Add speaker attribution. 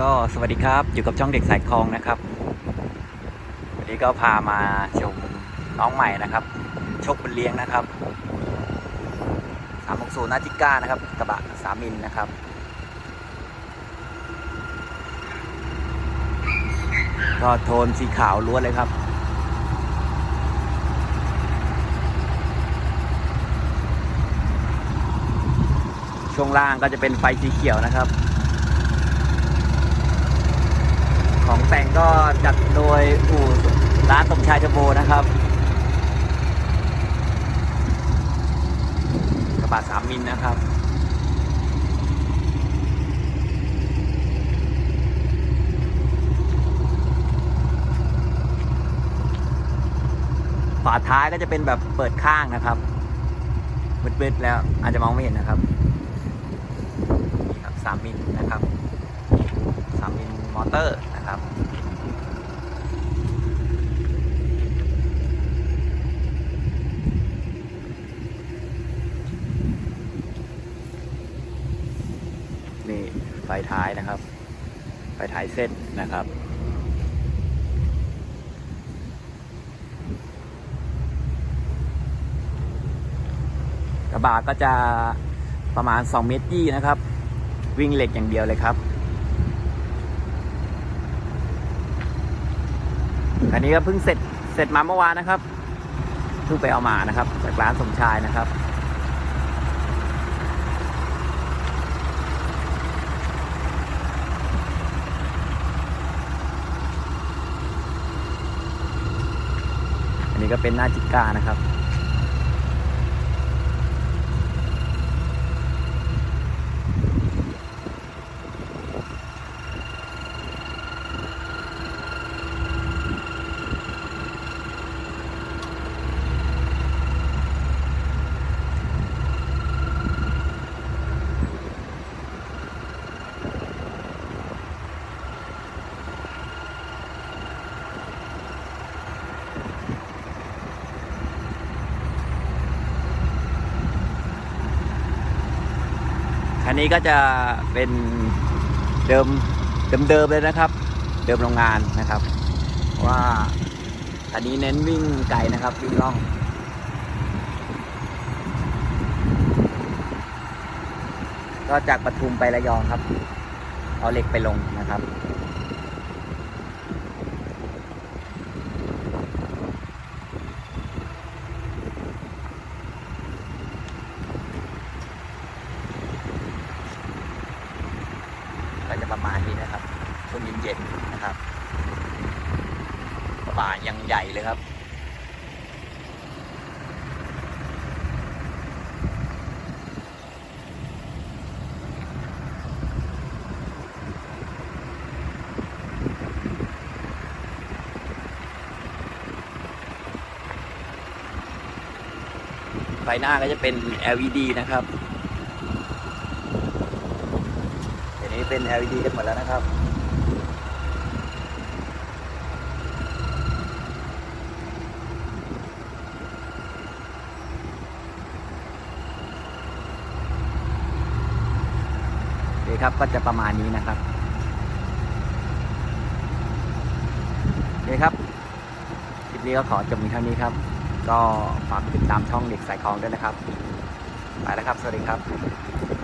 Speaker 1: ก็สวัสดีครับอยู่กับช่องเด็กสายคลองนะครับ วันนี้ก็พามาชมน้องใหม่นะครับ ชกบนเลี้ยงนะครับ360นาจิก้านะครับกระบะสามินนะครับก็โทนสีขาวล้วนเลยครับช่วงล่างก็จะเป็นไฟสีเขียวนะครับ ของแต่ง ก็จัดโดยอู่ร้านสมชายเทอร์โบนะครับกระบะสามมิลนะครับฝาท้ายก็จะเป็นแบบเปิดข้างนะครับมืดๆแล้วอาจจะมองไม่เห็นนะครับนี่ครับสามมิลนะครับสามมิลมอเตอร์นะครับ นี่ไฟ ท้ายนะครับ ไฟท้ายเส้นนะครับ กระบะก็จะประมาณ 2 เมตรยี่นะครับ วิ่งเหล็กอย่างเดียวเลยครับอันนี้ก็เพิ่งเสร็จเสร็จมาเมื่อวานนะครับเพิ่งไปเอามานะครับ จากร้านสมชายนะครับ ก็เป็นหน้าจิก้านะครับ คันนี้ก็จะเป็นเดิมเดิมๆเลยนะครับ เดิมโรงงานนะครับ ว่าอันนี้เน้นวิ่งไกลนะครับวิ่งล่องก็จากปทุมไประยองครับ เอาเหล็กไปลงนะครับ ก็จะประมานี้นะครับช่วงเย็นๆนะครับป่ายังใหญ่เลยครับไฟหน้าก็จะเป็น LED นะครับ เดี๋ยว นี้เป็น LED กันหมดแล้วนะครับโอเคครับก็จะประมาณนี้นะครับโอเคครับคลิปนี้ก็ขอจบเพียงเท่านี้ครับ ก็ฝากติดตามช่องเด็กสายคลองด้วยนะครับ ไปแล้วครับ สวัสดีครับ